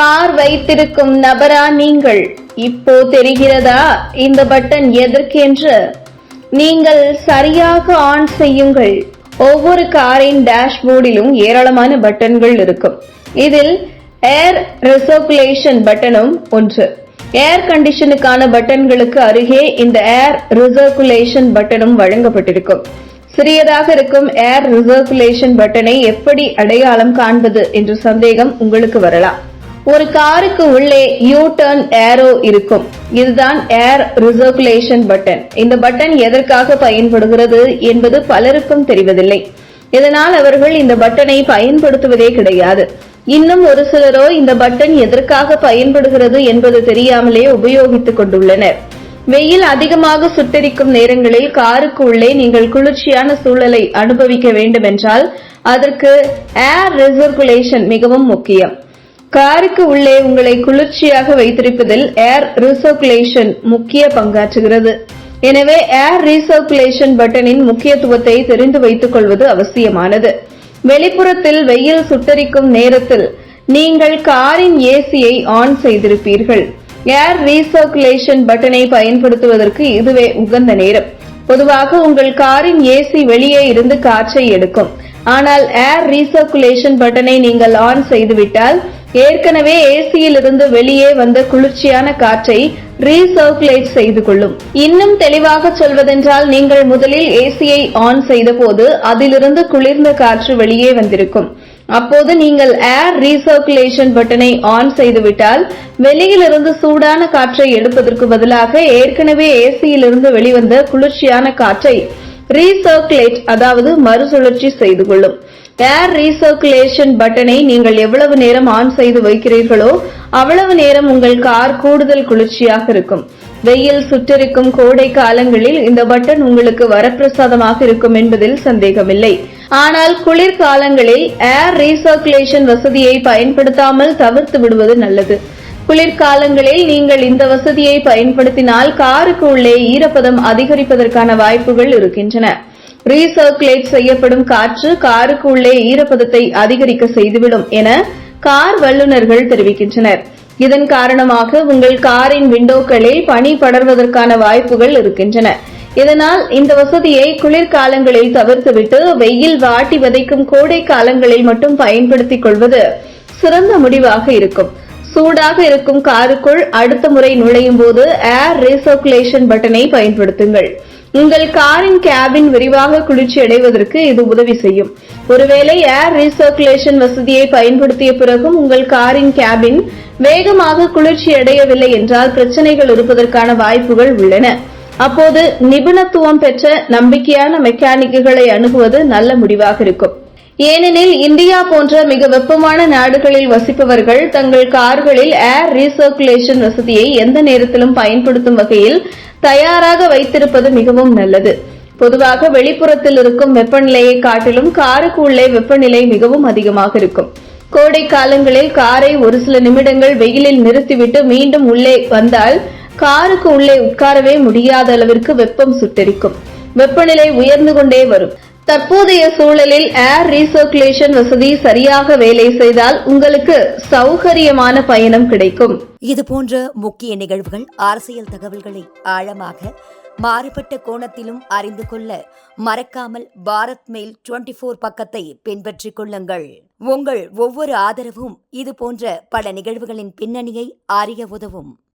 Car வைத்திருக்கும் நபரா நீங்கள்? இப்போ தெரிகிறதா? இந்த பட்டன் எதற்கென்று? நீங்கள் சரியாக ஆன் செய்யுங்கள். ஒவ்வொரு காரின் டேஷ்போர்டிலும் ஏராளமான பட்டன்கள் இருக்கும். இதில் ஏர் ரிசர்குலேஷன் பட்டனும் ஒன்று. ஏர் கண்டிஷனுக்கான பட்டன்களுக்கு அருகே இந்த ஏர் ரிசர்குலேஷன் பட்டனும் வழங்கப்பட்டிருக்கும். சிறியதாக இருக்கும் ஏர் ரிசர்குலேஷன் பட்டனை எப்படி அடையாளம் காண்பது என்ற சந்தேகம் உங்களுக்கு வரலாம். ஒரு காருக்கு உள்ளே யூ டர்ன் ஏரோ இருக்கும். இதுதான் ஏர் ரிசர்குலேஷன் பட்டன் இந்த பட்டன் எதற்காக பயன்படுகிறது என்பது பலருக்கும் தெரிவதில்லை. இதனால் அவர்கள் இந்த பட்டனை பயன்படுத்துவதே கிடையாது. இன்னும் ஒரு சிலரோ இந்த பட்டன் எதற்காக பயன்படுகிறது என்பது தெரியாமலே உபயோகித்துக் கொண்டுள்ளனர். வெயில் அதிகமாக சுட்டரிக்கும் நேரங்களில் காருக்கு உள்ளே நீங்கள் குளிர்ச்சியான சூழலை அனுபவிக்க வேண்டுமென்றால் அதற்கு ஏர் ரிசர்குலேஷன் மிகவும் முக்கியம். காருக்கு உள்ளே உங்களை குளிர்ச்சியாக வைத்திருப்பதில் ஏர் ரிசர்குலேஷன் முக்கிய பங்காற்றுகிறது. எனவே ஏர் ரீசர்குலேஷன் பட்டனின் முக்கியத்துவத்தை தெரிந்து வைத்துக் கொள்வது அவசியமானது. வெளிப்புறத்தில் வெயில் சுட்டரிக்கும் நேரத்தில் நீங்கள் காரின் ஏசியை ஆன் செய்திருப்பீர்கள். ஏர் ரீசர்குலேஷன் பட்டனை பயன்படுத்துவதற்கு இதுவே உகந்த நேரம். பொதுவாக உங்கள் காரின் ஏசி வெளியே இருந்து காற்றை எடுக்கும். ஆனால் ஏர் ரீசர்குலேஷன் பட்டனை நீங்கள் ஆன் செய்துவிட்டால் ஏற்கனவே ஏசியில் இருந்து வெளியே வந்த குளிர்ச்சியான காற்றை ரீசர்குலேட் செய்து கொள்ளும். இன்னும் தெளிவாக சொல்வதென்றால் நீங்கள் முதலில் ஏசியை ஆன் செய்தபோது அதிலிருந்து குளிர்ந்த காற்று வெளியே வந்திருக்கும். அப்போது நீங்கள் ஏர் ரீசர்குலேஷன் பட்டனை ஆன் செய்துவிட்டால் வெளியிலிருந்து சூடான காற்றை எடுப்பதற்கு பதிலாக ஏற்கனவே ஏசியிலிருந்து வெளிவந்த குளிர்ச்சியான காற்றை ரீசர்குலேட் அதாவது மறுசுழற்சி செய்து கொள்ளும். ஏர் ரீசர்குலேஷன் பட்டனை நீங்கள் எவ்வளவு நேரம் ஆன் செய்து வைக்கிறீர்களோ அவ்வளவு நேரம் உங்கள் கார் கூடுதல் குளிர்ச்சியாக இருக்கும். வெயில் சுற்றிருக்கும் கோடை காலங்களில் இந்த பட்டன் உங்களுக்கு வரப்பிரசாதமாக இருக்கும் என்பதில் சந்தேகமில்லை. ஆனால் குளிர்காலங்களில் ஏர் ரீசர்குலேஷன் வசதியை பயன்படுத்தாமல் தவிர்த்து விடுவது நல்லது. குளிர்காலங்களில் நீங்கள் இந்த வசதியை பயன்படுத்தினால் காருக்கு உள்ளே ஈரப்பதம் அதிகரிப்பதற்கான வாய்ப்புகள் இருக்கின்றன. ரீசர்குலேட் செய்யப்படும் காற்று காருக்கு உள்ளே ஈரப்பதத்தை அதிகரிக்க செய்துவிடும் என கார் வல்லுநர்கள் தெரிவிக்கின்றனர். இதன் காரணமாக உங்கள் காரின் விண்டோக்களில் பனி படர்வதற்கான வாய்ப்புகள் இருக்கின்றன. இதனால் இந்த வசதியை குளிர்காலங்களில் தவிர்த்துவிட்டு வெயில் வாட்டி வதைக்கும் கோடை காலங்களில் மட்டும் பயன்படுத்திக் கொள்வது சிறந்த முடிவாக இருக்கும். சூடாக இருக்கும் காருக்குள் அடுத்த முறை நுழையும் போது ஏர் ரீசர்குலேஷன் பட்டனை பயன்படுத்துங்கள். உங்கள் காரின் கேபின் விரிவாக குளிர்ச்சி அடைவதற்கு இது உதவி செய்யும். ஒருவேளை ஏர் ரீசர்குலேஷன் வசதியை பயன்படுத்திய பிறகும் உங்கள் காரின் கேபின் வேகமாக குளிர்ச்சி அடையவில்லை என்றால் பிரச்சனைகள் இருப்பதற்கான வாய்ப்புகள் உள்ளன. அப்போது நிபுணத்துவம் பெற்ற நம்பிக்கையான மெக்கானிக்குகளை அணுகுவது நல்ல முடிவாக இருக்கும். ஏனெனில் இந்தியா போன்ற மிக வெப்பமான நாடுகளில் வசிப்பவர்கள் தங்கள் கார்களில் ஏர் ரீசர்குலேஷன் வசதியை எந்த நேரத்திலும் பயன்படுத்தும் வகையில் தயாராக வைத்திருப்பது மிகவும் நல்லது. பொதுவாக வெளிப்புறத்தில் இருக்கும் வெப்பநிலையை காட்டிலும் காருக்கு உள்ளே வெப்பநிலை மிகவும் அதிகமாக இருக்கும். கோடை காலங்களில் காரை ஒரு சில நிமிடங்கள் வெயிலில் நிறுத்திவிட்டு மீண்டும் உள்ளே வந்தால் காருக்கு உள்ளே உட்காரவே முடியாத அளவிற்கு வெப்பம் சுட்டெரிக்கும். வெப்பநிலை உயர்ந்து கொண்டே வரும். தற்போதைய சூழலில் ஏர் ரீசர்குலேஷன் வசதி சரியாக வேலை செய்தால் உங்களுக்கு சௌகரியமான பயணம் கிடைக்கும். இது போன்ற முக்கிய நிகழ்வுகள் அரசியல் தகவல்களை ஆழமாக மாறுபட்ட கோணத்திலும் அறிந்து கொள்ள மறக்காமல் பாரத் மெயில் டுவெண்டி போர் பக்கத்தை பின்பற்றிக் கொள்ளுங்கள். உங்கள் ஒவ்வொரு ஆதரவும் இது போன்ற பல நிகழ்வுகளின் பின்னணியை அறிய உதவும்.